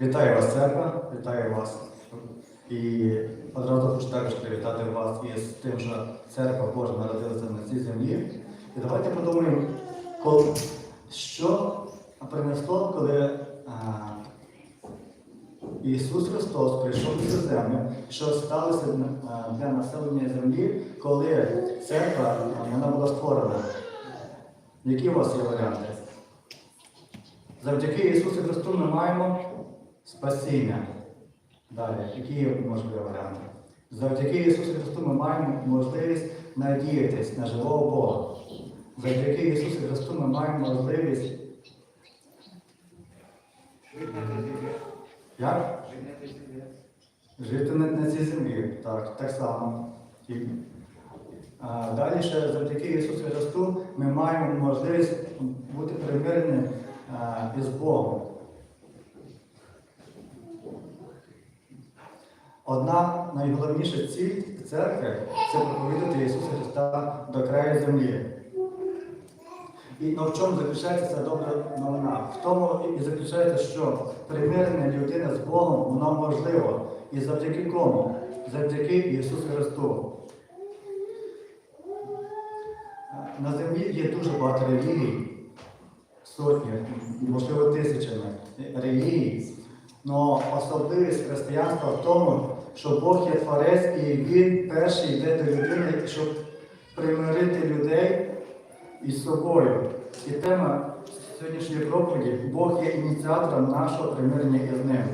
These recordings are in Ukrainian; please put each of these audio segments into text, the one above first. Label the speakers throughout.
Speaker 1: Вітаю вас, церква, вітаю вас. І одразу хочу також привітати вас із тим, що церква Божа народилася на цій землі. І давайте подумаємо, що принесло, коли Ісус Христос прийшов на цю землю, що сталося для населення землі, коли церква вона була створена. Які у вас є варіанти? Завдяки Ісусу Христу ми маємо спасіння. Далі, які можливі варіанти? Завдяки Ісусу Христу ми маємо можливість надіятись на живого Бога. Завдяки Ісусу Христу ми маємо можливість. Як? Жити на, цій землі. Так, так само. А, далі ще завдяки Ісусу Христу ми маємо можливість бути примирені із Богом. Одна найголовніша ціль церкви це проповідати Ісуса Христа до краю землі. І ну, в чому заключається ця добра новина? В тому і заключається, що примирення людини з Богом воно можливо. І завдяки кому? Завдяки Ісусу Христу. На землі є дуже багато релігій, сотні, можливо, тисячами релігій. Но особливість християнства в тому, що Бог є творець і Він перший йде до людини, щоб примирити людей із собою. І тема сьогоднішньої проповіді Бог є ініціатором нашого примирення із ним.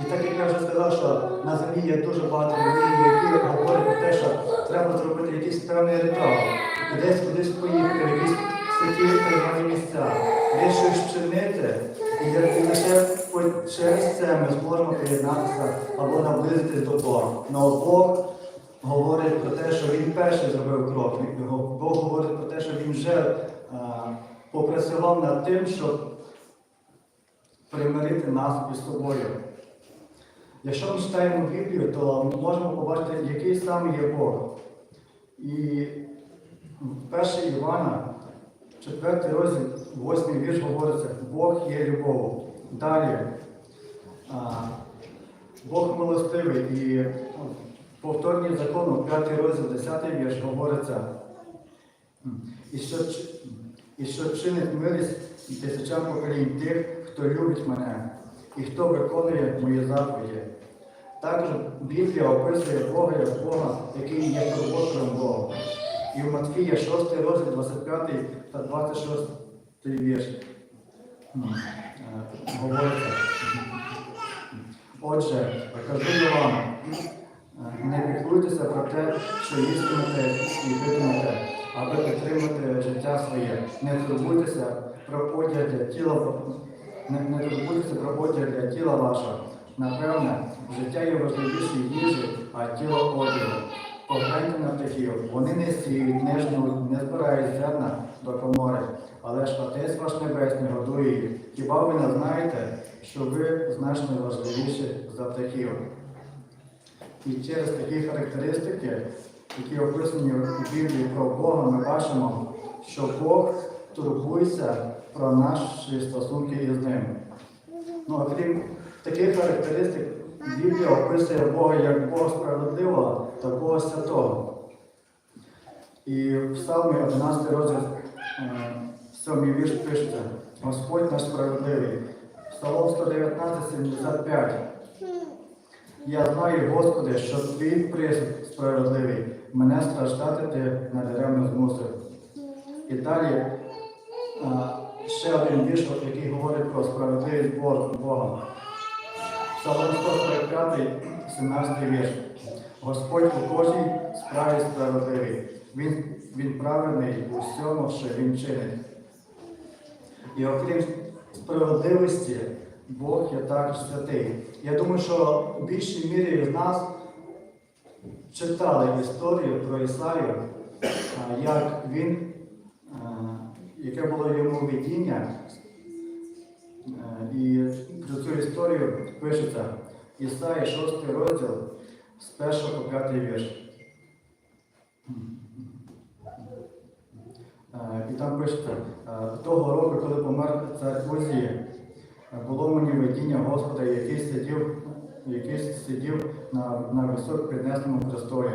Speaker 1: І так як я вже сказав, що на землі є дуже багато людей, які говорять про те, що треба зробити якийсь певний ритуал, десь кудись поїхати, якісь святі місця, десь щось вчинити, це ми зможемо приєднатися або наблизитись до Бога. Но Бог говорить про те, що Він перший зробив крок. Бог говорить про те, що Він вже а, попрацював над тим, щоб примирити нас із собою. Якщо ми читаємо Біблію, то ми можемо побачити, який саме є Бог. І в 1 Івана, 4 розділ, 8 вірш говориться, Бог є любов. Далі. Бог милостивий і ну, повторні закону, 5 розділ, 10 вірш говориться. І що, і що чинить милість тисячам поколінь тих, хто любить мене, і хто виконує мої заповіді. Також Біблія описує Бога як Бога, який є турботою Бога. І в Матфія 6 розділ 25 та 26 вірш е, говориться. Отже, кажу я вам, е, не піклуйтеся про те, що їстимете і питимете, аби підтримати життя своє. Не турбуйтеся про одяг для тіла, не, не турбуйтеся про одяг для тіла вашого. Напевне, життя є важливіше їжі, а тіло одягу. Погляньте на птахів, вони не сіють, не жнуть, не збирають зерна до комори, але ж Отець ваш Небесний годує їх. Хіба ви не знаєте, що ви значно важливіші за птахів? І через такі характеристики, які описані в Біблії про Бога, ми бачимо, що Бог турбується про наші стосунки із ним. Ну, окрім таких характеристик, Біблія описує Бога як Бога справедливого та Бога святого. І в Псалмі 11 розділ, 7 вірш пишеться, Господь наш справедливий. Псалом 119, 75. Я знаю, Господи, що твій присуд справедливий, мене страждати ти надаремно змусив. І далі ще один вірш, який говорить про справедливість Бога. Псалом 145, 17 вірш. Господь у кожній справі справедливий. Він, він правильний у всьому, що він чинить. І окрім справедливості, Бог є також святий. Я думаю, що в більшій мірі з нас читали історію про Ісаю, як він, яке було йому видіння. І про цю історію пишеться Ісаї 6 розділ з 1 по 5 вірш. І там пишеться, е, того року, коли помер цар Узії, було мені видіння Господа, який сидів, який сидів на, на висок піднесному престолі,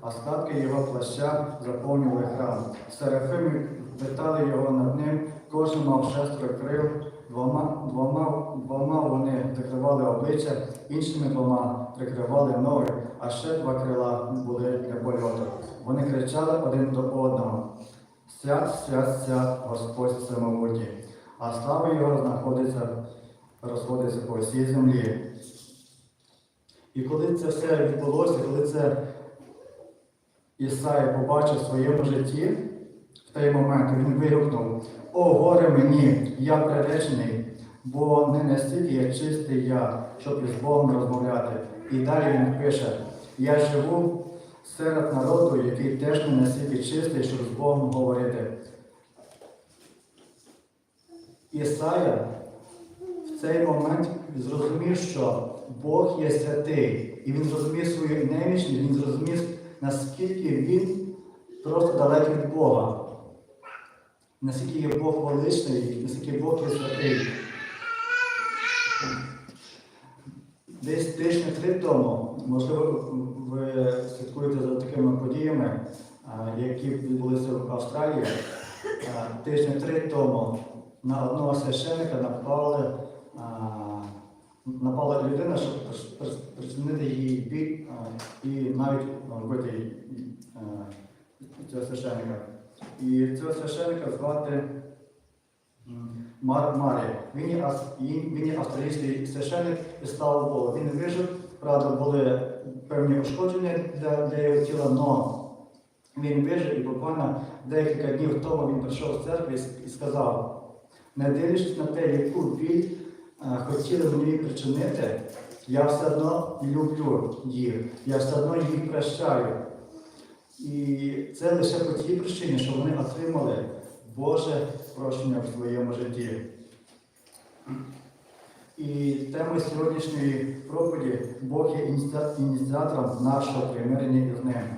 Speaker 1: а складки його плаща заповнювали храм. Серафими витали його над ним, кожен мав шестеро крил, двома, двома, двома вони закривали обличчя, іншими двома прикривали ноги, а ще два крила були для польоту. Вони кричали один до одного. Свят, свят, свят, Господь всемогутній, а слава Його знаходиться, розходиться по всій землі. І коли це все відбулося, коли це Ісаїя побачив в своєму житті, в той момент він вигукнув: О, горе мені, я приречений, бо не настільки я чистий я, щоб із Богом розмовляти. І далі він пише: Я живу серед народу, який теж не настільки чистий, щоб з Богом говорити. Ісая в цей момент зрозумів, що Бог є святий, і він зрозумів свою немічність, він зрозумів, наскільки він просто далекий від Бога. Наскільки є Бог величний, наскільки Бог є святий. Десь тижні три тому, можливо, ви слідкуєте за такими подіями, які відбулися в Австралії. Тижні три тому на одного священника напали, напала людина, щоб прич- прич- причинити біль а, і навіть а, вбити цього священника. І цього священика звати Мар Марі. Він є, австралійський священник і слава Богу. Він вижив, правда, були певні ушкодження для, для його тіла, але він вижив і буквально декілька днів тому він прийшов з церкви і сказав, не дивлячись на те, яку біль е, хотіли мені причинити, я все одно люблю їх, я все одно їх прощаю. І це лише по тій причині, що вони отримали Боже прощення в своєму житті. І темою сьогоднішньої проповіді Бог є ініціатором нашого примирення з ним.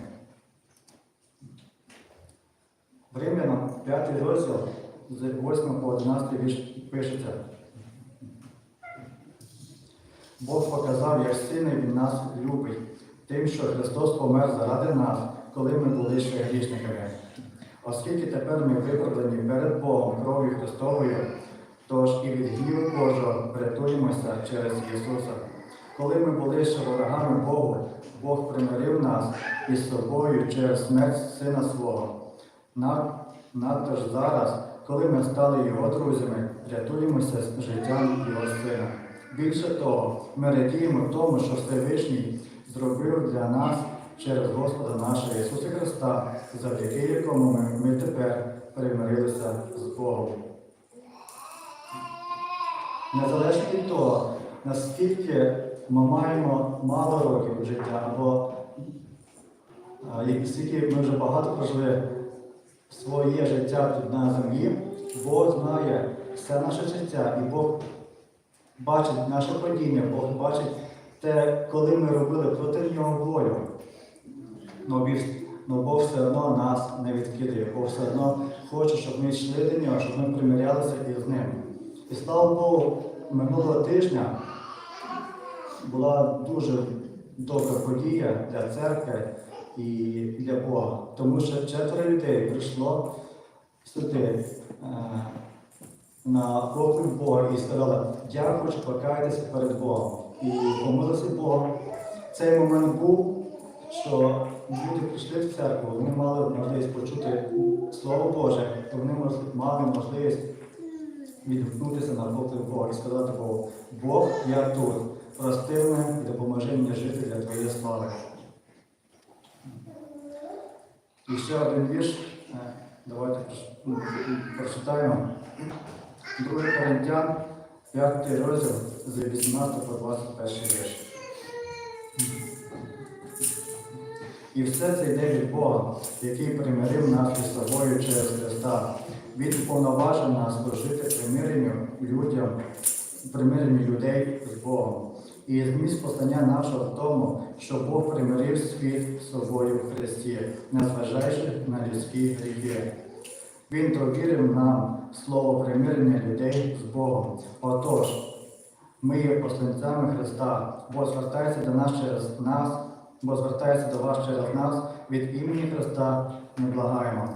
Speaker 1: Римлянам 5 розділ з 8 по 11 вірш пишеться. Бог показав, як сильно Він нас любить, тим, що Христос помер заради нас, коли ми були ще грішниками. Оскільки тепер ми виправдані перед Богом кров'ю Христовою, тож і від гніву Божого врятуємося через Ісуса. Коли ми були ще ворогами Богу, Бог примирив нас із собою через смерть Сина Свого. На- Надто ж зараз, коли ми стали Його друзями, рятуємося з життям Його Сина. Більше того, ми радіємо тому, що Всевишній зробив для нас через Господа нашого Ісуса Христа, завдяки якому ми, ми тепер примирилися з Богом. Незалежно від того, наскільки ми маємо мало років життя, або скільки ми вже багато прожили своє життя тут на землі, Бог знає все наше життя, і Бог бачить наше падіння, Бог бачить те, коли ми робили проти нього волю. Но Бог, все одно нас не відкидає, Бог все одно хоче, щоб ми йшли до нього, щоб ми примирялися із ним. І слава Богу, минулого тижня була дуже добра подія для церкви і для Бога, тому що четверо людей прийшло сюди е, на поклик Бога і сказали, я хочу покаятися перед Богом. І помилися Богом. Цей момент був, що люди прийшли в церкву, вони мали можливість почути Слово Боже, і вони мали можливість відгукнутися на поклик Бога і сказати Богу, Бог, я тут, прости мене і допоможи мені жити для Твоєї слави. І ще один вірш, е, давайте ну, прочитаємо. 2 Коринтян, 5 розділ з 18 по 21 вірш. І все це йде від Бога, який примирив нас із собою через Христа. Він уповноважив нас служити примиренню людям, примиренню людей з Богом. І зміст послання нашого в тому, що Бог примирив світ з собою в Христі, незважаючи на людські гріхи. Він довірив нам слово примирення людей з Богом. Отож, ми є посланцями Христа, бо звертається до нас через нас, бо звертається до вас через нас від імені Христа ми благаємо.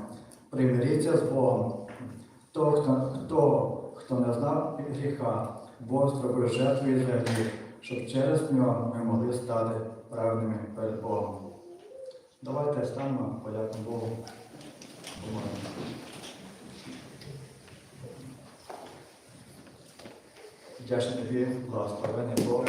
Speaker 1: Примиріться з Богом. Хто, того, хто не знав гріха, Бог зробив жертву за гріх, щоб через нього ми могли стати праведними перед Богом. Давайте станемо, подякуємо Богу. Вдячний тобі, благословений Бог,